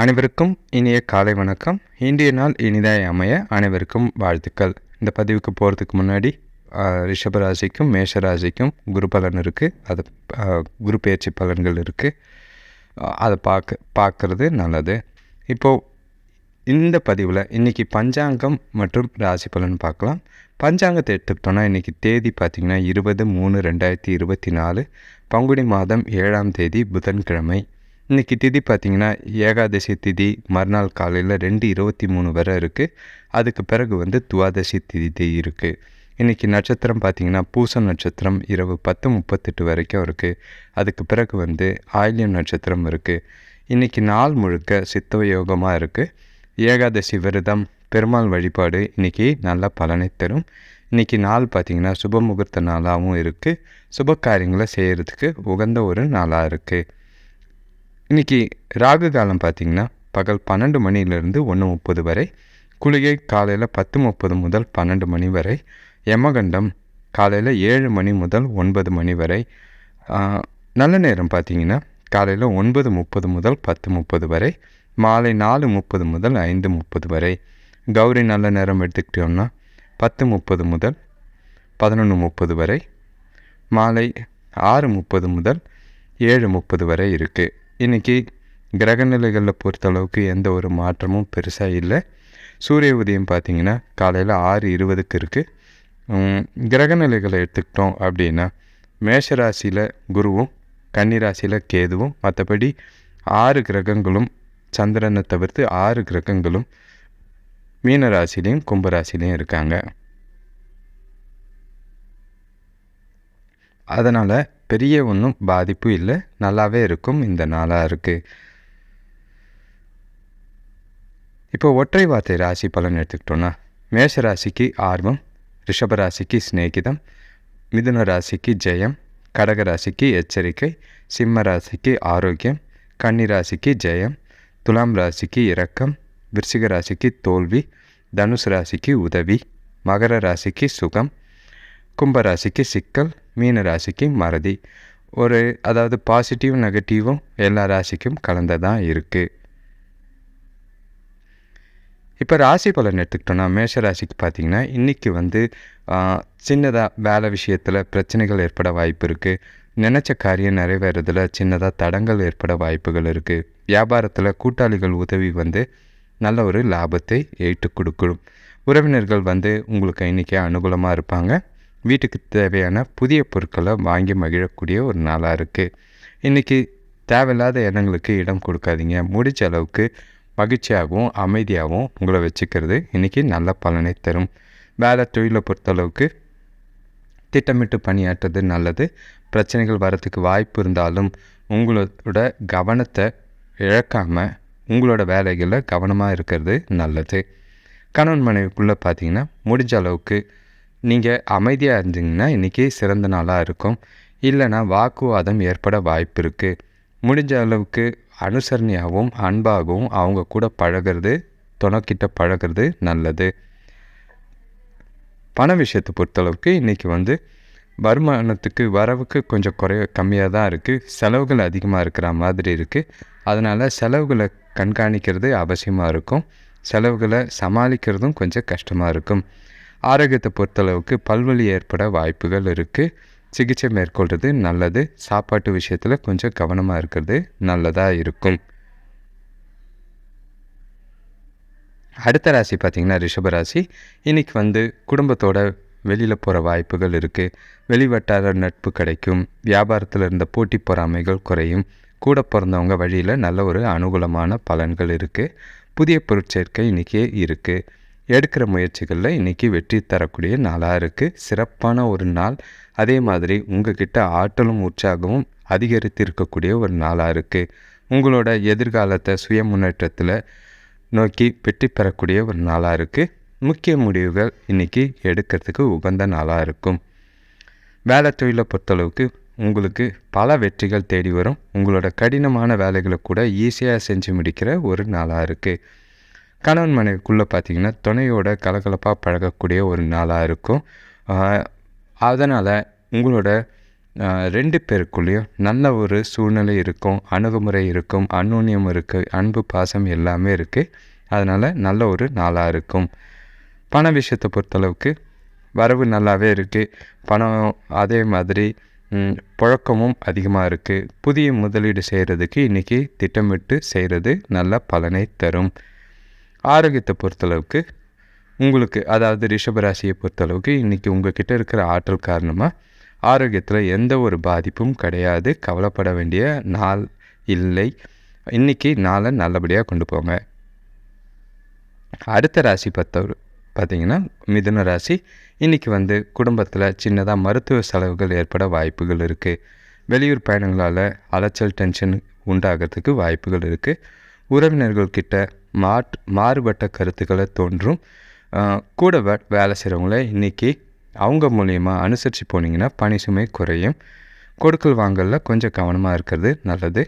அனைவருக்கும் இனிய காலை வணக்கம். இன்றைய நாள் இனிதாய் அமைய அனைவருக்கும் வாழ்த்துக்கள். இந்த பதிவுக்கு போகிறதுக்கு முன்னாடி ரிஷபராசிக்கும் மேஷராசிக்கும் ராசிக்கும் மேஷ ராசிக்கும் குரு பலன் இருக்குது அது குரு பயிற்சி பலன்கள் இருக்குது அதை பார்க்க பார்க்குறது நல்லது. இப்போது இந்த பதிவில் இன்றைக்கி பஞ்சாங்கம் மற்றும் ராசி பலன் பார்க்கலாம் பஞ்சாங்கத்தை எடுத்துக்கிட்டோன்னா இன்றைக்கி தேதி பார்த்திங்கன்னா இருபது மூணு ரெண்டாயிரத்தி இருபத்தி நாலு பங்குனி மாதம் ஏழாம் தேதி புதன்கிழமை. இன்றைக்கி திதி பார்த்திங்கன்னா ஏகாதசி திதி மறுநாள் காலையில் ரெண்டு இருபத்தி மூணு வரை இருக்குது அதுக்கு பிறகு வந்து துவாதசி திதி இருக்குது இன்றைக்கி நட்சத்திரம் பார்த்திங்கன்னா பூச நட்சத்திரம் இரவு பத்து முப்பத்தெட்டு வரைக்கும் இருக்குது அதுக்கு பிறகு வந்து ஆயில்யம் நட்சத்திரம் இருக்குது இன்றைக்கி நாள் முழுக்க சித்தவ யோகமாக இருக்குது ஏகாதசி விரதம் பெருமாள் வழிபாடு இன்றைக்கி நல்ல பலனை தரும். இன்றைக்கி நாள் பார்த்திங்கன்னா சுப முகூர்த்த நாளாகவும் இருக்குது சுப காரியங்களை செய்கிறதுக்கு உகந்த ஒரு நாளாக இருக்குது இன்றைக்கி ராகு காலம் பார்த்திங்கன்னா பகல் பன்னெண்டு மணிலேருந்து ஒன்று முப்பது வரை குளிகை காலையில் பத்து முப்பது முதல் பன்னெண்டு மணி வரை யமகண்டம் காலையில் ஏழு மணி முதல் ஒன்பது மணி வரை நல்ல நேரம் பார்த்திங்கன்னா காலையில் ஒன்பது முப்பது முதல் பத்து முப்பது வரை மாலை நாலு முப்பது முதல் ஐந்து முப்பது வரை. கௌரி நல்ல நேரம் எடுத்துக்கிட்டோம்னா பத்து முப்பது முதல் பதினொன்று முப்பது வரை மாலை ஆறு முப்பது முதல் ஏழு முப்பது வரை இருக்குது இன்றைக்கி கிரகநிலைகளில் பொறுத்தளவுக்கு எந்த ஒரு மாற்றமும் பெருசாக இல்லை. சூரிய உதயம் பார்த்திங்கன்னா காலையில் ஆறு இருபதுக்கு இருக்குது கிரகநிலைகளை எடுத்துக்கிட்டோம் அப்படின்னா மேஷராசியில் குருவும் கன்னிராசியில் கேதுவும் மற்றபடி ஆறு கிரகங்களும் சந்திரனை தவிர்த்து ஆறு கிரகங்களும் மீன ராசிலையும் கும்பராசிலையும் இருக்காங்க. அதனால் பெரிய ஒன்றும் பாதிப்பு இல்லை. நல்லாவே இருக்கும். இந்த நாளாக இருக்குது இப்போ ஒற்றை வார்த்தை ராசி பலன் எடுத்துக்கிட்டோன்னா மேஷ ராசிக்கு ஆர்வம் ரிஷப ராசிக்கு சிநேகிதம் மிதுன ராசிக்கு ஜெயம் கடக ராசிக்கு எச்சரிக்கை சிம்ம ராசிக்கு ஆரோக்கியம் கன்னி ராசிக்கு ஜெயம் துலாம் ராசிக்கு இரக்கம் விருச்சிக ராசிக்கு தோல்வி தனுசு ராசிக்கு உதவி மகர ராசிக்கு சுகம் கும்ப ராசிக்கு சிக்கல் மீன ராசிக்கு மறதி. ஒரு அதாவது பாசிட்டிவ் நெகட்டிவும் எல்லா ராசிக்கும் கலந்ததான் இருக்குது இப்போ ராசி பலன் எடுத்துக்கிட்டோன்னா மேஷ ராசிக்கு பார்த்திங்கன்னா இன்றைக்கி வந்து சின்னதாக வேலை விஷயத்தில் பிரச்சனைகள் ஏற்பட வாய்ப்பு இருக்குது நினச்ச காரியம் நிறைவேறதில் சின்னதாக தடங்கள் ஏற்பட வாய்ப்புகள் இருக்குது வியாபாரத்தில் கூட்டாளிகள் உதவி வந்து நல்ல ஒரு லாபத்தை ஏற்று கொடுக்கணும் உறவினர்கள் வந்து உங்களுக்கு இன்றைக்கி அனுகூலமாக இருப்பாங்க. வீட்டுக்கு தேவையான புதிய பொருட்களை வாங்கி மகிழக்கூடிய ஒரு நாளாக இருக்குது இன்றைக்கி தேவையில்லாத எண்ணங்களுக்கு இடம் கொடுக்காதீங்க. முடிஞ்ச அளவுக்கு மகிழ்ச்சியாகவும் அமைதியாகவும் உங்களை வச்சுக்கிறது இன்றைக்கி நல்ல பலனை தரும். வேலை தொழிலை பொறுத்தளவுக்கு திட்டமிட்டு பணியாற்றுறது நல்லது. பிரச்சனைகள் வரத்துக்கு வாய்ப்பு இருந்தாலும் உங்களோட கவனத்தை இழக்காமல் உங்களோட வேலைகளில் கவனமாக இருக்கிறது நல்லது. கணவன் மனைவிக்குள்ளே பார்த்திங்கன்னா முடிஞ்ச அளவுக்கு நீங்கள் அமைதியாக இருந்தீங்கன்னா இன்றைக்கி சிறந்த நாளாக இருக்கும். இல்லைன்னா வாக்குவாதம் ஏற்பட வாய்ப்பு இருக்குது முடிஞ்ச அளவுக்கு அனுசரணையாகவும் அன்பாகவும் அவங்க கூட பழகிறது துணக்கிட்ட பழகிறது நல்லது. பண விஷயத்தை பொறுத்தளவுக்கு இன்றைக்கி வந்து வருமானத்துக்கு வரவுக்கு கொஞ்சம் குறைய கம்மியாக தான் இருக்குது செலவுகள் அதிகமாக இருக்கிற மாதிரி இருக்குது அதனால் செலவுகளை கண்காணிக்கிறது அவசியமாக இருக்கும். செலவுகளை சமாளிக்கிறதும் கொஞ்சம் கஷ்டமாக இருக்கும். ஆரோக்கியத்தை பொறுத்தளவுக்கு பல்வலி ஏற்பட வாய்ப்புகள் இருக்குது சிகிச்சை மேற்கொள்வது நல்லது. சாப்பாட்டு விஷயத்தில் கொஞ்சம் கவனமாக இருக்கிறது நல்லதாக இருக்கும். அடுத்த ராசி பார்த்திங்கன்னா ரிஷபராசி இன்றைக்கி வந்து குடும்பத்தோட வெளியில் போகிற வாய்ப்புகள் இருக்குது வெளிவட்டார நட்பு கிடைக்கும். வியாபாரத்தில் இருந்த போட்டி பொறாமைகள் குறையும். கூட பிறந்தவங்க வழியில் நல்ல ஒரு அனுகூலமான பலன்கள் இருக்குது புதிய பொருட்சேர்க்கை இன்றைக்கி இருக்குது எடுக்கிற முயற்சிகளில் இன்றைக்கி வெற்றி தரக்கூடிய நாளாக இருக்குது சிறப்பான ஒரு நாள். அதே மாதிரி உங்ககிட்ட ஆற்றலும் உற்சாகமும் அதிகரித்து இருக்கக்கூடிய ஒரு நாளாக இருக்குது உங்களோட எதிர்காலத்தை சுய முன்னேற்றத்தில் நோக்கி வெற்றி பெறக்கூடிய ஒரு நாளாக இருக்குது முக்கிய முடிவுகள் இன்றைக்கி எடுக்கிறதுக்கு உகந்த நாளாக இருக்கும். வேலை தொழிலை பொறுத்தளவுக்கு உங்களுக்கு பல வெற்றிகள் தேடி வரும். உங்களோட கடினமான வேலைகளை கூட ஈஸியாக செஞ்சு முடிக்கிற ஒரு நாளாக இருக்குது கணவன் மனைவிக்குள்ளே பார்த்திங்கன்னா துணையோட கலகலப்பாக பழகக்கூடிய ஒரு நாளாக இருக்கும். அதனால் உங்களோட ரெண்டு பேருக்குள்ளேயும் நல்ல ஒரு சூழ்நிலை இருக்கும் அணுகுமுறை இருக்கும் அந்நுண்ணியம் இருக்குது அன்பு பாசம் எல்லாமே இருக்குது அதனால் நல்ல ஒரு நாளாக இருக்கும். பண விஷயத்தை பொறுத்தளவுக்கு வரவு நல்லாவே இருக்குது பணம் அதே மாதிரி புழக்கமும் அதிகமாக இருக்குது புதிய முதலீடு செய்கிறதுக்கு இன்றைக்கி திட்டமிட்டு செய்கிறது நல்ல பலனை தரும். ஆரோக்கியத்தை பொறுத்தளவுக்கு உங்களுக்கு அதாவது ரிஷபராசியை பொறுத்தளவுக்கு இன்றைக்கி உங்கள் கிட்டே இருக்கிற ஆற்றல் காரணமாக ஆரோக்கியத்தில் எந்த ஒரு பாதிப்பும் கிடையாது. கவலைப்பட வேண்டிய நாள் இல்லை. இன்றைக்கி நாளை நல்லபடியாக கொண்டு போங்க. அடுத்த ராசி பத்தவர் பார்த்திங்கன்னா மிதுன ராசி. இன்றைக்கி வந்து குடும்பத்தில் சின்னதாக மருத்துவ செலவுகள் ஏற்பட வாய்ப்புகள் இருக்குது வெளியூர் பயணங்களால் அலைச்சல் டென்ஷன் உண்டாகிறதுக்கு வாய்ப்புகள் இருக்குது உறவினர்கள்கிட்ட மாட் மாறுபட்ட கருத்துக்களை தோன்றும். கூட வேலை செய்கிறவங்கள இன்றைக்கி அவங்க மூலியமாக அனுசரித்து போனீங்கன்னா பணி சுமை குறையும். கொடுக்கல் வாங்கலில் கொஞ்சம் கவனமாக இருக்கிறது நல்லது.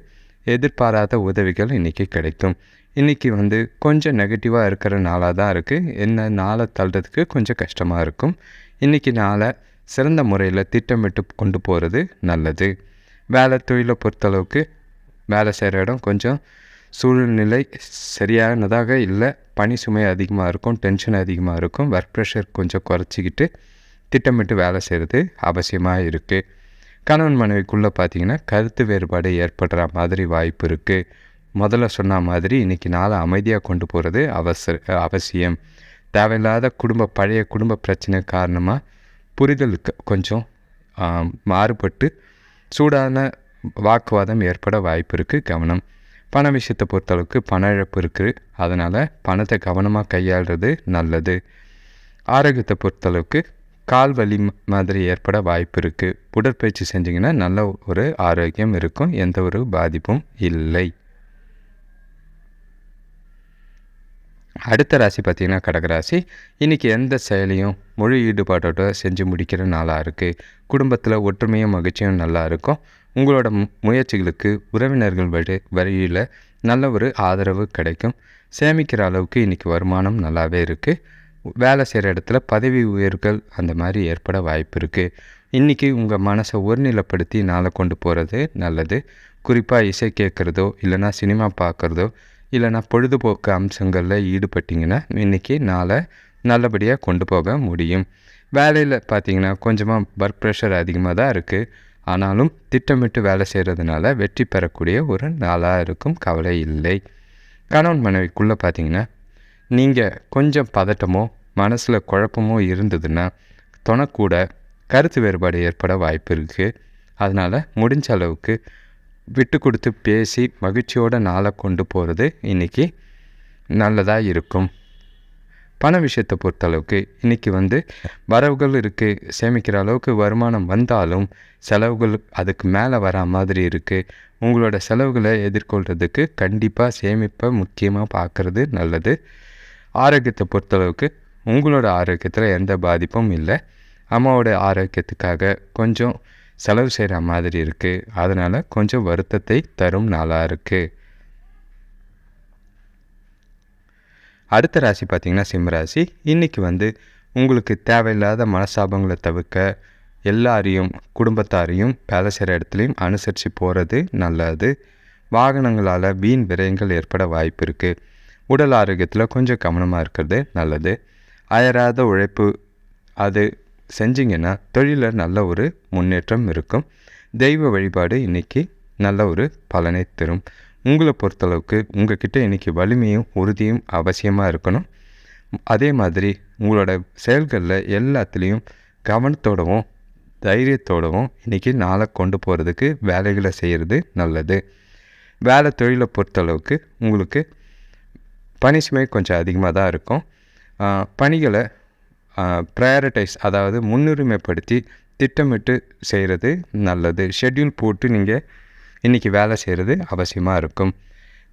எதிர்பாராத உதவிகள் இன்றைக்கி கிடைக்கும். இன்றைக்கி வந்து கொஞ்சம் நெகட்டிவாக இருக்கிற நாளாக தான் இருக்குது என்ன நாளை தள்ளுறதுக்கு கொஞ்சம் கஷ்டமாக இருக்கும். இன்றைக்கி நாளை சிறந்த முறையில் திட்டமிட்டு கொண்டு போகிறது நல்லது. வேலை தொழிலை பொறுத்தளவுக்கு வேலை செய்கிற இடம் கொஞ்சம் சூழ்நிலை சரியானதாக இல்லை. பனி சுமை அதிகமாக இருக்கும் டென்ஷன் அதிகமாக இருக்கும். ஒர்க் ப்ரெஷர் கொஞ்சம் குறைச்சிக்கிட்டு திட்டமிட்டு வேலை செய்கிறது அவசியமாக இருக்குது கணவன் மனைவிக்குள்ளே பார்த்தீங்கன்னா கருத்து வேறுபாடு ஏற்படுற மாதிரி வாய்ப்பு இருக்குது முதல்ல சொன்ன மாதிரி இன்றைக்கி நாளை அமைதியாக கொண்டு போகிறது அவசர அவசியம். தேவையில்லாத குடும்ப பழைய குடும்ப பிரச்சனை காரணமாக புரிதலுக்கு கொஞ்சம் மாறுபட்டு சூடான வாக்குவாதம் ஏற்பட வாய்ப்பு இருக்குது கவனம். பண விஷயத்தை பொறுத்தளவுக்கு பண இழப்பு இருக்குது அதனால் பணத்தை கவனமாக கையாளுறது நல்லது. ஆரோக்கியத்தை பொறுத்தளவுக்கு கால் வலி மாதிரி ஏற்பட வாய்ப்பு இருக்குது உடற்பயிற்சி செஞ்சிங்கன்னா நல்ல ஒரு ஆரோக்கியம் இருக்கும். எந்த ஒரு பாதிப்பும் இல்லை. அடுத்த ராசி பார்த்திங்கன்னா கடகராசி இன்றைக்கி எந்த செயலையும் முழு ஈடுபாட்டோட செஞ்சு முடிக்கிற நாளாக இருக்குது குடும்பத்தில் ஒற்றுமையும் மகிழ்ச்சியும் நல்லா இருக்கும். உங்களோட முயற்சிகளுக்கு உறவினர்கள் வழி வழியில் நல்ல ஒரு ஆதரவு கிடைக்கும். சேமிக்கிற அளவுக்கு இன்றைக்கி வருமானம் நல்லாவே இருக்குது வேலை செய்கிற இடத்துல பதவி உயர்கள் அந்த மாதிரி ஏற்பட வாய்ப்பு இருக்குது இன்றைக்கி உங்கள் மனசை ஒருநிலைப்படுத்தி நாளை கொண்டு போகிறது நல்லது. குறிப்பாக இசை கேட்குறதோ இல்லைனா சினிமா பார்க்குறதோ இல்லைனா பொழுதுபோக்கு அம்சங்களில் ஈடுபட்டிங்கன்னா இன்றைக்கி நாளை நல்லபடியாக கொண்டு போக முடியும். வேலையில் பார்த்திங்கன்னா கொஞ்சமாக ஒர்க் ப்ரெஷர் அதிகமாக தான் இருக்குது ஆனாலும் திட்டமிட்டு வேலை செய்கிறதுனால வெற்றி பெறக்கூடிய ஒரு நாளாக இருக்கும். கவலை இல்லை. கணவன் மனைவிக்குள்ளே பார்த்தீங்கன்னா நீங்கள் கொஞ்சம் பதட்டமோ மனசில் குழப்பமோ இருந்ததுன்னா தொணக்கூட கருத்து வேறுபாடு ஏற்பட வாய்ப்பு இருக்குது அதனால் முடிஞ்ச அளவுக்கு விட்டு கொடுத்து பேசி மகிழ்ச்சியோட நாளை கொண்டு போகிறது இன்றைக்கி நல்லதாக இருக்கும். பண விஷயத்தை பொறுத்தளவுக்கு இன்றைக்கி வந்து வரவுகள் இருக்குது சேமிக்கிற அளவுக்கு வருமானம் வந்தாலும் செலவுகள் அதுக்கு மேலே வரா மாதிரி இருக்குது உங்களோட செலவுகளை எதிர்கொள்கிறதுக்கு கண்டிப்பாக சேமிப்பை முக்கியமாக பார்க்குறது நல்லது. ஆரோக்கியத்தை பொறுத்தளவுக்கு உங்களோட ஆரோக்கியத்தில் எந்த பாதிப்பும் இல்லை. அம்மாவோட ஆரோக்கியத்துக்காக கொஞ்சம் செலவு செய்கிற மாதிரி இருக்குது அதனால் கொஞ்சம் வருத்தத்தை தரும் நாளாக இருக்குது அடுத்த ராசி பார்த்திங்கன்னா சிம்மராசி இன்றைக்கி வந்து உங்களுக்கு தேவையில்லாத மனசாபங்களை தவிர்க்க எல்லாரையும் குடும்பத்தாரையும் வேலை செய்கிற இடத்துலையும் அனுசரித்து போகிறது நல்லது. வாகனங்களால் வீண் விரயங்கள் ஏற்பட வாய்ப்பு இருக்குது உடல் ஆரோக்கியத்தில் கொஞ்சம் கவனமாக இருக்கிறது நல்லது. அயராத உழைப்பு அது செஞ்சிங்கன்னா தொழிலில் நல்ல ஒரு முன்னேற்றம் இருக்கும். தெய்வ வழிபாடு இன்றைக்கி நல்ல ஒரு பலனை தரும். உங்களை பொறுத்தளவுக்கு உங்கள்கிட்ட இன்றைக்கி வலிமையும் உறுதியும் அவசியமாக இருக்கணும். அதே மாதிரி உங்களோட செயல்களில் எல்லாத்துலேயும் கவனத்தோடவும் தைரியத்தோடவும் இன்றைக்கி நாளை கொண்டு போகிறதுக்கு வேலைகளை செய்கிறது நல்லது. வேலை தொழிலை பொறுத்தளவுக்கு உங்களுக்கு பணி கொஞ்சம் அதிகமாக தான் இருக்கும். பணிகளை ப்ரையாரிட்டைஸ் அதாவது முன்னுரிமைப்படுத்தி திட்டமிட்டு செய்கிறது நல்லது. ஷெட்யூல் போட்டு நீங்கள் இன்றைக்கி வேலை செய்கிறது அவசியமாக இருக்கும்.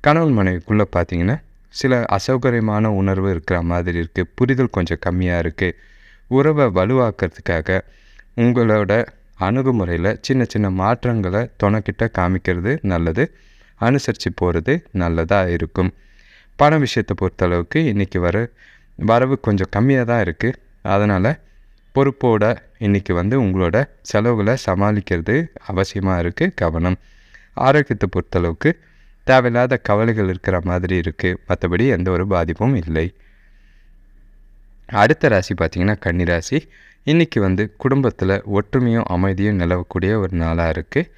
கணவன் மனைவிக்குள்ளே பார்த்தீங்கன்னா சில அசௌகரியமான உணர்வு இருக்கிற மாதிரி இருக்குது புரிதல் கொஞ்சம் கம்மியாக இருக்குது உறவை வலுவாக்கிறதுக்காக உங்களோட அணுகுமுறையில் சின்ன சின்ன மாற்றங்களை துணைக்கிட்ட காமிக்கிறது நல்லது. அனுசரித்து போகிறது நல்லதாக இருக்கும். பண விஷயத்தை பொறுத்தளவுக்கு இன்றைக்கி வர வரவு கொஞ்சம் கம்மியாக தான் இருக்குது அதனால் பொறுப்போடு இன்றைக்கி வந்து உங்களோட செலவுகளை சமாளிக்கிறது அவசியமாக இருக்குது கவனம். ஆரோக்கியத்தை பொறுத்தளவுக்கு தேவையில்லாத கவலைகள் இருக்கிற மாதிரி இருக்குது மற்றபடி எந்த ஒரு பாதிப்பும் இல்லை. அடுத்த ராசி பார்த்திங்கன்னா கன்னிராசி இன்றைக்கி வந்து குடும்பத்தில் ஒற்றுமையும் அமைதியும் நிலவக்கூடிய ஒரு நாளாக இருக்குது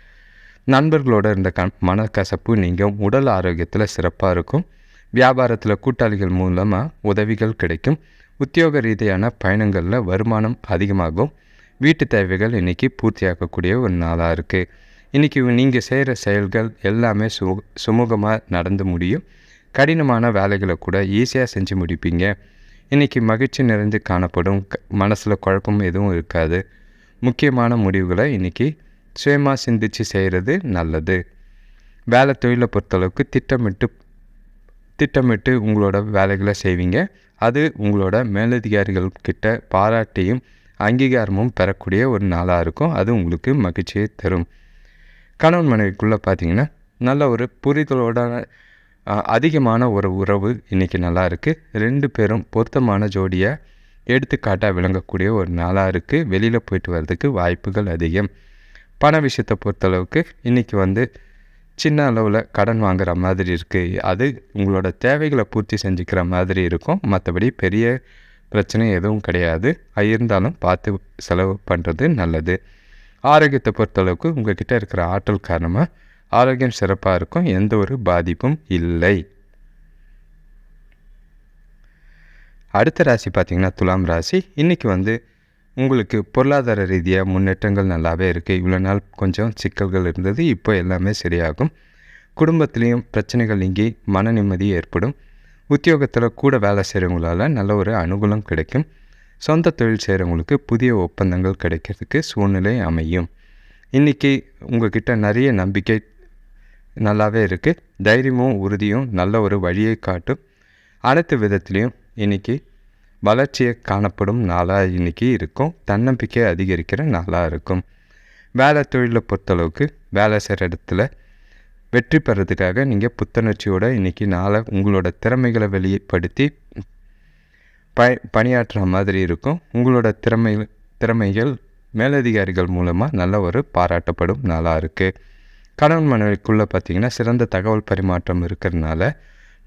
நண்பர்களோட இருந்த க மனக்கசப்பு நீங்கள் உடல் ஆரோக்கியத்தில் சிறப்பாக இருக்கும். வியாபாரத்தில் கூட்டாளிகள் மூலமாக உதவிகள் கிடைக்கும். உத்தியோக ரீதியான பயணங்களில் வருமானம் அதிகமாகும். வீட்டு தேவைகள் இன்றைக்கி பூர்த்தியாக்கக்கூடிய ஒரு நாளாக இருக்குது இன்றைக்கி நீங்கள் செய்கிற செயல்கள் எல்லாமே சு சுமூகமாக நடந்து முடியும். கடினமான வேலைகளை கூட ஈஸியாக செஞ்சு முடிப்பீங்க. இன்றைக்கி மகிழ்ச்சி நிறைந்து காணப்படும். க மனசில் குழப்பம் எதுவும் இருக்காது. முக்கியமான முடிவுகளை இன்றைக்கி சுயமாக சிந்தித்து செய்கிறது நல்லது. வேலை தொழிலை பொறுத்தளவுக்கு திட்டமிட்டு திட்டமிட்டு உங்களோட வேலைகளை செய்வீங்க. அது உங்களோட மேலதிகாரிகள்கிட்ட பாராட்டியும் அங்கீகாரமும் பெறக்கூடிய ஒரு நாளாக இருக்கும். அது உங்களுக்கு மகிழ்ச்சியை தரும். கணவன் மனைவிக்குள்ளே பார்த்தீங்கன்னா நல்ல ஒரு புரிதலோட அதிகமான ஒரு உறவு இன்றைக்கி நல்லா இருக்குது ரெண்டு பேரும் பொருத்தமான ஜோடியை எடுத்துக்காட்டாக விளங்கக்கூடிய ஒரு நாளாக இருக்குது வெளியில் போயிட்டு வர்றதுக்கு வாய்ப்புகள் அதிகம். பண விஷயத்தை பொறுத்தளவுக்கு இன்றைக்கி வந்து சின்ன அளவில் கடன் வாங்குகிற மாதிரி இருக்குது அது உங்களோட தேவைகளை பூர்த்தி செஞ்சுக்கிற மாதிரி இருக்கும். மற்றபடி பெரிய பிரச்சனை எதுவும் கிடையாது. இருந்தாலும் பார்த்து செலவு பண்ணுறது நல்லது. ஆரோக்கியத்தை பொறுத்தளவுக்கு உங்கள்கிட்ட இருக்கிற ஆற்றல் காரணமாக ஆரோக்கியம் சிறப்பாக இருக்கும். எந்த ஒரு பாதிப்பும் இல்லை. அடுத்த ராசி பார்த்திங்கன்னா துலாம் ராசி. இன்றைக்கி வந்து உங்களுக்கு பொருளாதார ரீதியாக முன்னேற்றங்கள் நல்லாவே இருக்குது இவ்வளோ நாள் கொஞ்சம் சிக்கல்கள் இருந்தது. இப்போ எல்லாமே சரியாகும். குடும்பத்துலேயும் பிரச்சனைகள் நீங்கி மன நிம்மதி ஏற்படும். உத்தியோகத்தில் கூட வேலை செய்கிறவங்களால நல்ல ஒரு அனுகூலம் கிடைக்கும். சொந்த தொழில் செய்கிறவங்களுக்கு புதிய ஒப்பந்தங்கள் கிடைக்கிறதுக்கு சூழ்நிலை அமையும். இன்றைக்கி உங்கள்கிட்ட நிறைய நம்பிக்கை நல்லாவே இருக்குது தைரியமும் உறுதியும் நல்ல ஒரு வழியை காட்டும். அனைத்து விதத்துலேயும் இன்றைக்கி வளர்ச்சியை காணப்படும் நாளாக இன்றைக்கி இருக்கும். தன்னம்பிக்கை அதிகரிக்கிற நாளாக இருக்கும். வேலை தொழிலை பொறுத்தளவுக்கு வேலை செய்கிற இடத்துல வெற்றி பெறதுக்காக நீங்கள் புத்துணர்ச்சியோடு இன்றைக்கி நாளை உங்களோட திறமைகளை வெளிப்படுத்தி ப பணியாற்றுற மாதிரி இருக்கும். உங்களோட திறமை திறமைகள் மேலதிகாரிகள் மூலமாக நல்ல ஒரு பாராட்டப்படும் நாளாக இருக்குது கணவன் மனைவிக்குள்ளே பார்த்திங்கன்னா சிறந்த தகவல் பரிமாற்றம் இருக்கிறதுனால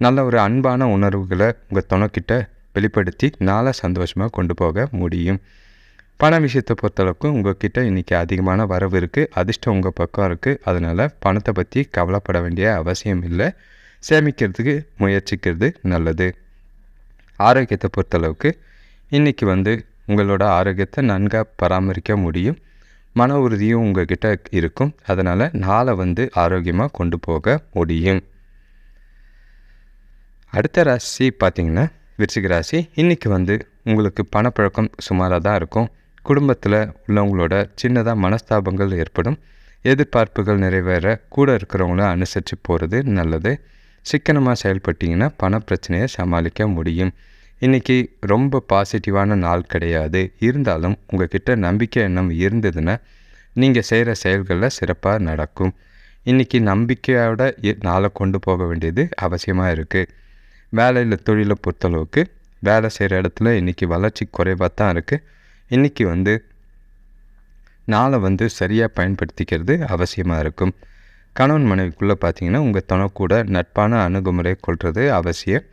நல்ல ஒரு அன்பான உணர்வுகளை உங்கள் துணைக்கிட்ட வெளிப்படுத்தி நாளை சந்தோஷமாக கொண்டு போக முடியும். பண விஷயத்தை பொறுத்தளவுக்கு உங்கள்கிட்ட இன்றைக்கி அதிகமான வரவு இருக்குது அதிர்ஷ்டம் உங்கள் பக்கம் இருக்குது அதனால் பணத்தை பற்றி கவலைப்பட வேண்டிய அவசியம் இல்லை. சேமிக்கிறதுக்கு முயற்சிக்கிறது நல்லது. ஆரோக்கியத்தை பொறுத்தளவுக்கு இன்றைக்கி வந்து உங்களோட ஆரோக்கியத்தை நன்காக பராமரிக்க முடியும். மன உறுதியும் உங்கள்கிட்ட இருக்கும். அதனால் நாளை வந்து ஆரோக்கியமாக கொண்டு போக முடியும். அடுத்த ராசி பார்த்திங்கன்னா விருச்சிக ராசி. இன்றைக்கி வந்து உங்களுக்கு பணப்பழக்கம் சுமாராக தான் இருக்கும். குடும்பத்தில் உள்ளவங்களோட சின்னதாக மனஸ்தாபங்கள் ஏற்படும். எதிர்பார்ப்புகள் நிறைவேற கூட இருக்கிறவங்கள அனுசரித்து போகிறது நல்லது. சிக்கனமாக செயல்பட்டிங்கன்னா பண பிரச்சனையை சமாளிக்க முடியும். இன்றைக்கி ரொம்ப பாசிட்டிவான நாள் கிடையாது. இருந்தாலும் உங்கள்கிட்ட நம்பிக்கை எண்ணம் இருந்ததுன்னா நீங்கள் செய்கிற செயல்களில் சிறப்பாக நடக்கும். இன்றைக்கி நம்பிக்கையோட நாளை கொண்டு போக வேண்டியது அவசியமாக இருக்குது வேலையில் தொழிலை பொறுத்தளவுக்கு வேலை செய்கிற இடத்துல இன்றைக்கி வளர்ச்சி குறைவாக தான் இருக்குது இன்றைக்கி வந்து நாளை வந்து சரியாக பயன்படுத்திக்கிறது அவசியமாக இருக்கும். கணவன் மனைவிக்குள்ளே பார்த்தீங்கன்னா உங்கள் துணை கூட நட்பான அணுகுமுறை கொள்வது அவசியம்.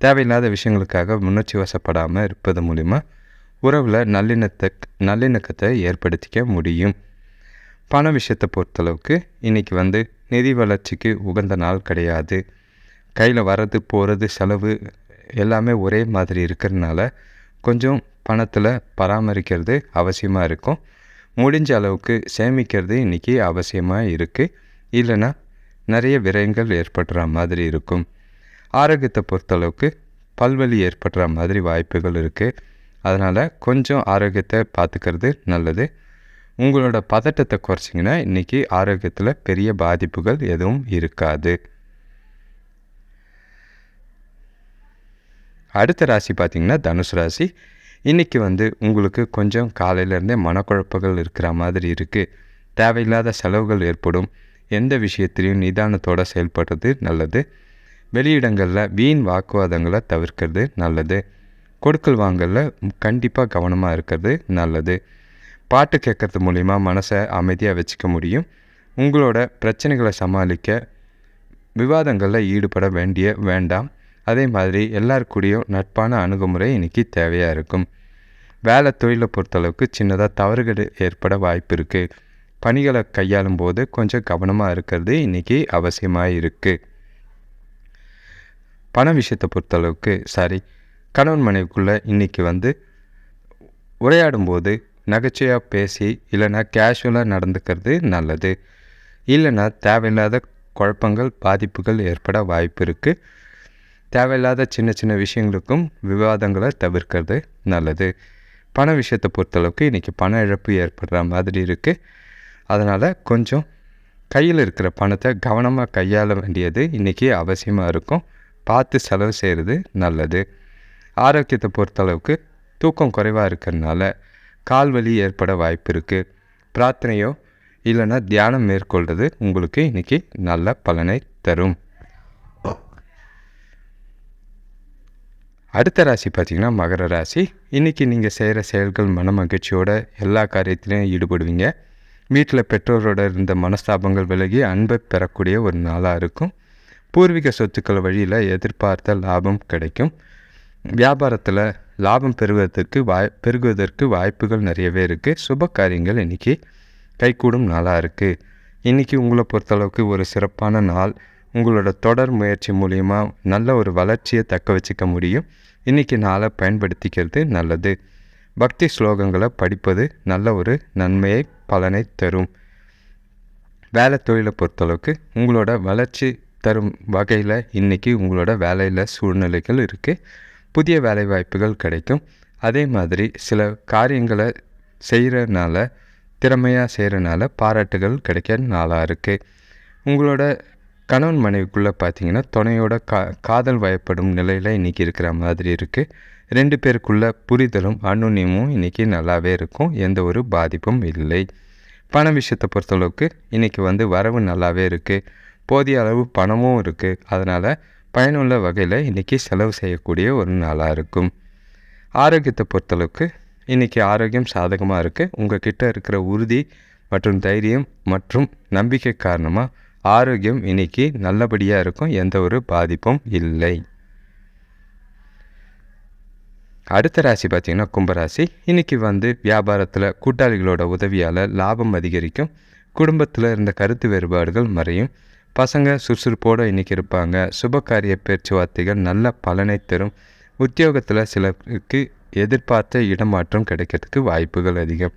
தேவையில்லாத விஷயங்களுக்காக முன்னர்ச்சி வசப்படாமல் இருப்பது மூலிமா உறவில் நல்லிணத்தை நல்லிணக்கத்தை ஏற்படுத்திக்க முடியும். பண விஷயத்தை பொறுத்தளவுக்கு இன்றைக்கி வந்து நிதி வளர்ச்சிக்கு உகந்த நாள் கிடையாது. கையில் வர்றது போகிறது செலவு எல்லாமே ஒரே மாதிரி இருக்கிறதுனால கொஞ்சம் பணத்தில் பராமரிக்கிறது அவசியமாக இருக்கும். முடிஞ்ச அளவுக்கு சேமிக்கிறது இன்றைக்கி அவசியமாக இருக்குது இல்லைன்னா நிறைய விரயங்கள் ஏற்படுற மாதிரி இருக்கும். ஆரோக்கியத்தை பொறுத்தளவுக்கு பல்வலி ஏற்படுற மாதிரி வாய்ப்புகள் இருக்குது அதனால் கொஞ்சம் ஆரோக்கியத்தை பார்த்துக்கிறது நல்லது. உங்களோட பதட்டத்தை குறைச்சிங்கன்னா இன்றைக்கி ஆரோக்கியத்தில் பெரிய பாதிப்புகள் எதுவும் இருக்காது. அடுத்த ராசி பார்த்திங்கன்னா தனுசு ராசி. இன்றைக்கி வந்து உங்களுக்கு கொஞ்சம் காலையிலேருந்தே மனக்குழப்பங்கள் இருக்கிற மாதிரி இருக்குது தேவையில்லாத செலவுகள் ஏற்படும். எந்த விஷயத்திலையும் நிதானத்தோடு செயல்படுறது நல்லது. வெளியிடங்களில் வீண் வாக்குவாதங்களை தவிர்க்கிறது நல்லது. கொடுக்கல் வாங்கலில் கண்டிப்பாக கவனமாக இருக்கிறது நல்லது. பாட்டு கேட்கறது மூலிமா மனசை அமைதியாக வச்சுக்க முடியும். உங்களோட பிரச்சனைகளை சமாளிக்க விவாதங்களில் ஈடுபட வேண்டிய வேண்டாம். அதே மாதிரி எல்லாருக்கூடியும் நட்பான அணுகுமுறை இன்றைக்கி தேவையாக இருக்கும். வேலை தொழிலை பொறுத்தளவுக்கு சின்னதாக தவறுகள் ஏற்பட வாய்ப்பு இருக்குது பணிகளை கையாளும் போது கொஞ்சம் கவனமாக இருக்கிறது இன்றைக்கி அவசியமாக இருக்குது பண விஷயத்தை பொறுத்தளவுக்கு சாரி கணவன் மனைவிக்குள்ளே இன்றைக்கி வந்து உரையாடும் போது நகைச்சுவையாக பேசி இல்லைன்னா கேஷுவலாக நடந்துக்கிறது நல்லது. இல்லைன்னா தேவையில்லாத குழப்பங்கள் பாதிப்புகள் ஏற்பட வாய்ப்பு இருக்குது தேவையில்லாத சின்ன சின்ன விஷயங்களுக்கும் விவாதங்களை தவிர்க்கிறது நல்லது. பண விஷயத்தை பொறுத்தளவுக்கு இன்றைக்கி பண இழப்பு ஏற்படுற மாதிரி இருக்குது அதனால் கொஞ்சம் கையில் இருக்கிற பணத்தை கவனமாக கையாள வேண்டியது இன்றைக்கி அவசியமாக இருக்கும். பார்த்து செலவு செய்கிறது நல்லது. ஆரோக்கியத்தை பொறுத்தளவுக்கு தூக்கம் குறைவாக இருக்கிறதுனால கால் வலி ஏற்பட வாய்ப்பு இருக்குது பிரார்த்தனையோ இல்லைன்னா தியானம் மேற்கொள்வது உங்களுக்கு இன்றைக்கி நல்ல பலனை தரும். அடுத்த ராசி பார்த்திங்கன்னா மகர ராசி. இன்றைக்கி நீங்கள் செய்கிற செயல்கள் மன மகிழ்ச்சியோட எல்லா காரியத்திலையும் ஈடுபடுவீங்க. வீட்டில் பெற்றோரோட இருந்த மனஸ்தாபங்கள் விலகி அன்பை பெறக்கூடிய ஒரு நாளாக இருக்கும். பூர்வீக சொத்துக்கள் வழியில் எதிர்பார்த்த லாபம் கிடைக்கும். வியாபாரத்தில் லாபம் பெறுவதற்கு வாய் பெருகுவதற்கு வாய்ப்புகள் நிறையவே இருக்குது சுப காரியங்கள் இன்றைக்கி கைகூடும் நாளாக இருக்குது இன்றைக்கி உங்களை பொறுத்தளவுக்கு ஒரு சிறப்பான நாள். உங்களோட தொடர் முயற்சி மூலிமா நல்ல ஒரு வளர்ச்சியை தக்க வச்சுக்க முடியும். இன்றைக்கி நாளை பயன்படுத்திக்கிறது நல்லது. பக்தி ஸ்லோகங்களை படிப்பது நல்ல ஒரு நன்மையை பலனை தரும். வேலை தொழிலை பொறுத்தளவுக்கு உங்களோட வளர்ச்சி தரும் வகையில் இன்றைக்கி உங்களோட வேலையில் சூழ்நிலைகள் இருக்குது புதிய வேலை வாய்ப்புகள் கிடைக்கும். அதே மாதிரி சில காரியங்களை செய்கிறனால திறமையாக செய்கிறனால பாராட்டுகள் கிடைக்க நாளாக இருக்குது உங்களோட கணவன் மனைவிக்குள்ளே பார்த்தீங்கன்னா துணையோட கா காதல் வயப்படும் நிலையில் இன்றைக்கி இருக்கிற மாதிரி இருக்குது ரெண்டு பேருக்குள்ள புரிதலும் அனுநியமும் இன்றைக்கி நல்லாவே இருக்கும். எந்த ஒரு பாதிப்பும் இல்லை. பண விஷயத்தை பொறுத்தளவுக்கு இன்றைக்கி வந்து வரவு நல்லாவே இருக்குது போதிய அளவு பணமும் இருக்குது அதனால் பயனுள்ள வகையில் இன்றைக்கி செலவு செய்யக்கூடிய ஒரு நாளாக இருக்கும். ஆரோக்கியத்தை பொறுத்தளவுக்கு இன்றைக்கி ஆரோக்கியம் சாதகமாக இருக்குது உங்கள் கிட்டே இருக்கிற உறுதி மற்றும் தைரியம் மற்றும் நம்பிக்கை காரணமாக ஆரோக்கியம் இன்றைக்கி நல்லபடியாக இருக்கும். எந்த ஒரு பாதிப்பும் இல்லை. அடுத்த ராசி பார்த்திங்கன்னா கும்பராசி. இன்றைக்கி வந்து வியாபாரத்தில் கூட்டாளிகளோட உதவியால் லாபம் அதிகரிக்கும். குடும்பத்தில் இருந்த கருத்து வேறுபாடுகள் மறையும். பசங்க சுறுசுறுப்போடு இன்றைக்கி இருப்பாங்க. சுபகாரிய பேச்சுவார்த்தைகள் நல்ல பலனை தரும். உத்தியோகத்தில் சிலருக்கு எதிர்பார்த்த இடமாற்றம் கிடைக்கிறதுக்கு வாய்ப்புகள் அதிகம்.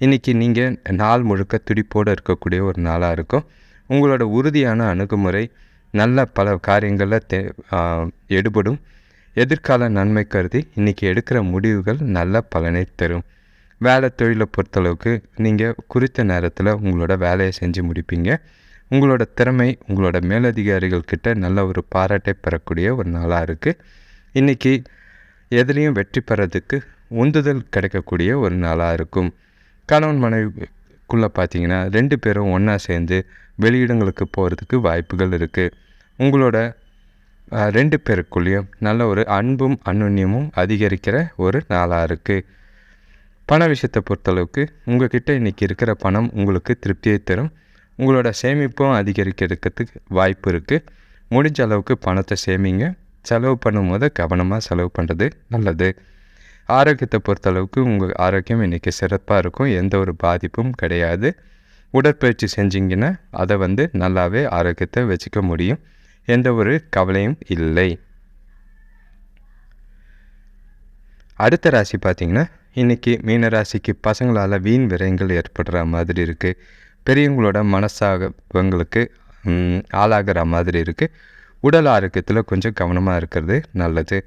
இன்றைக்கி நீங்கள் நாள் முழுக்க துடிப்போடு இருக்கக்கூடிய ஒரு நாளாக இருக்கும். உங்களோட உறுதியான அணுகுமுறை நல்ல பல காரியங்களில் தே எடுபடும். எதிர்கால நன்மை கருதி இன்றைக்கி எடுக்கிற முடிவுகள் நல்ல பலனை தரும். வேலை தொழிலை பொறுத்தளவுக்கு நீங்கள் குறித்த நேரத்தில் உங்களோட வேலையை செஞ்சு முடிப்பீங்க. உங்களோட திறமை உங்களோட மேலதிகாரிகள் கிட்ட நல்ல ஒரு பாராட்டை பெறக்கூடிய ஒரு நாளாக இருக்குது இன்றைக்கி எதுலேயும் வெற்றி பெறதுக்கு உந்துதல் கிடைக்கக்கூடிய ஒரு நாளாக இருக்கும். கணவன் மனைவிக்குள்ளே பார்த்தீங்கன்னா ரெண்டு பேரும் ஒன்றா சேர்ந்து வெளியிடங்களுக்கு போகிறதுக்கு வாய்ப்புகள் இருக்குது உங்களோட ரெண்டு பேருக்குள்ளேயும் நல்ல ஒரு அன்பும் அன்னுன்யமும் அதிகரிக்கிற ஒரு நாளாக இருக்குது பண விஷயத்தை பொறுத்தளவுக்கு உங்கள்கிட்ட இன்றைக்கி இருக்கிற பணம் உங்களுக்கு திருப்தியை தரும். உங்களோட சேமிப்பும் அதிகரிக்கிறதுக்கு வாய்ப்பு இருக்குது முடிஞ்ச அளவுக்கு பணத்தை சேமிங்க. செலவு பண்ணும்போது கவனமாக செலவு பண்ணுறது நல்லது. ஆரோக்கியத்தை பொறுத்தளவுக்கு உங்கள் ஆரோக்கியம் இன்றைக்கி சிறப்பாக இருக்கும். எந்த ஒரு பாதிப்பும் கிடையாது. உடற்பயிற்சி செஞ்சிங்கன்னா அதை வந்து நல்லாவே ஆரோக்கியத்தை வச்சுக்க முடியும். எந்த ஒரு கவலையும் இல்லை. அடுத்த ராசி பார்த்திங்கன்னா இன்றைக்கி மீன ராசிக்கு பசங்களால் வீண் விரயங்கள் ஏற்படுற மாதிரி இருக்குது பெரியவங்களோட மனசாகவங்களுக்கு ஆளாகிற மாதிரி இருக்குது உடல் ஆரோக்கியத்தில் கொஞ்சம் கவனமாக இருக்கிறது நல்லது.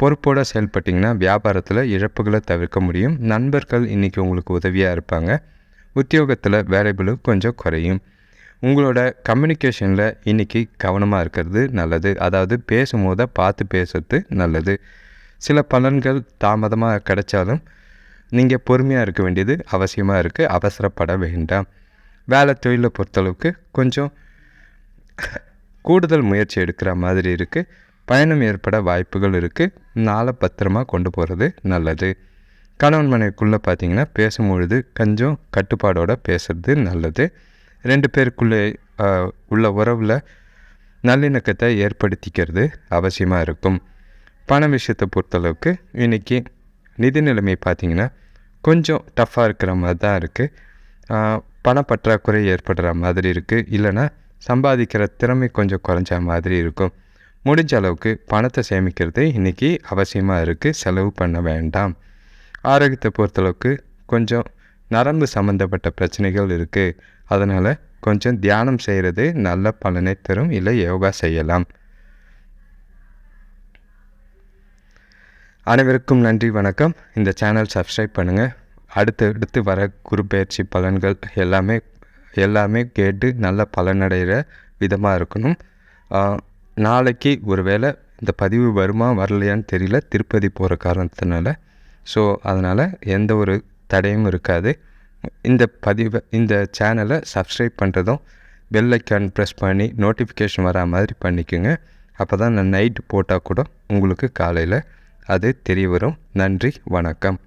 பொறுப்போடு செயல்பட்டிங்கன்னா வியாபாரத்தில் இழப்புகளை தவிர்க்க முடியும். நண்பர்கள் இன்றைக்கி உங்களுக்கு உதவியாக இருப்பாங்க. உத்தியோகத்தில் வேலைகளும் கொஞ்சம் குறையும். உங்களோட கம்யூனிகேஷனில் இன்றைக்கி கவனமாக இருக்கிறது நல்லது. அதாவது பேசும்போது பார்த்து பேசுறது நல்லது. சில பலன்கள் தாமதமாக கிடைச்சாலும் நீங்கள் பொறுமையாக இருக்க வேண்டியது அவசியமாக இருக்குது அவசரப்பட வேண்டாம். வேலை தொழிலை பொறுத்தளவுக்கு கொஞ்சம் கூடுதல் முயற்சி எடுக்கிற மாதிரி இருக்குது பயணம் ஏற்பட வாய்ப்புகள் இருக்குது நாளை பத்திரமாக கொண்டு போகிறது நல்லது. கணவன் மனைவிக்குள்ளே பார்த்தீங்கன்னா பேசும்பொழுது கொஞ்சம் கட்டுப்பாடோடு பேசுறது நல்லது. ரெண்டு பேருக்குள்ளே உள்ள உறவில் நல்லிணக்கத்தை ஏற்படுத்திக்கிறது அவசியமாக இருக்கும். பண விஷயத்தை பொறுத்தளவுக்கு இன்றைக்கி நிதி நிலைமை பார்த்திங்கன்னா கொஞ்சம் டஃப்பாக இருக்கிற மாதிரி தான் இருக்குது பணப்பற்றாக்குறை ஏற்படுற மாதிரி இருக்குது இல்லைன்னா சம்பாதிக்கிற திறமை கொஞ்சம் குறைஞ்ச மாதிரி இருக்கும். முடிஞ்ச அளவுக்கு பணத்தை சேமிக்கிறது இன்றைக்கி அவசியமாக இருக்குது செலவு பண்ண வேண்டாம். ஆரோக்கியத்தை பொறுத்தளவுக்கு கொஞ்சம் நரம்பு சம்மந்தப்பட்ட பிரச்சனைகள் இருக்குது அதனால் கொஞ்சம் தியானம் செய்கிறது நல்ல பலனை தரும். இல்லை யோகா செய்யலாம். அனைவருக்கும் நன்றி வணக்கம். இந்த சேனல் சப்ஸ்கிரைப் பண்ணுங்கள் அடுத்து அடுத்து வர குரு பயிற்சி பலன்கள் எல்லாமே எல்லாமே கேட்டு நல்ல பலனடைகிற விதமாக இருக்கணும். நாளைக்கு ஒருவேளை இந்த பதிவு வருமா வரலையான்னு தெரியல. திருப்பதி போகிற காரணத்தினால. ஸோ அதனால் எந்த ஒரு தடையும் இருக்காது. இந்த பதிவை இந்த சேனலை சப்ஸ்கிரைப் பண்ணுறதும் பெல் ஐக்கான் ப்ரெஸ் பண்ணி நோட்டிஃபிகேஷன் வரா மாதிரி பண்ணிக்கோங்க. அப்போ தான் நான் நைட்டு போட்டால் கூட உங்களுக்கு காலையில் அது தெரிய வரும். நன்றி வணக்கம்.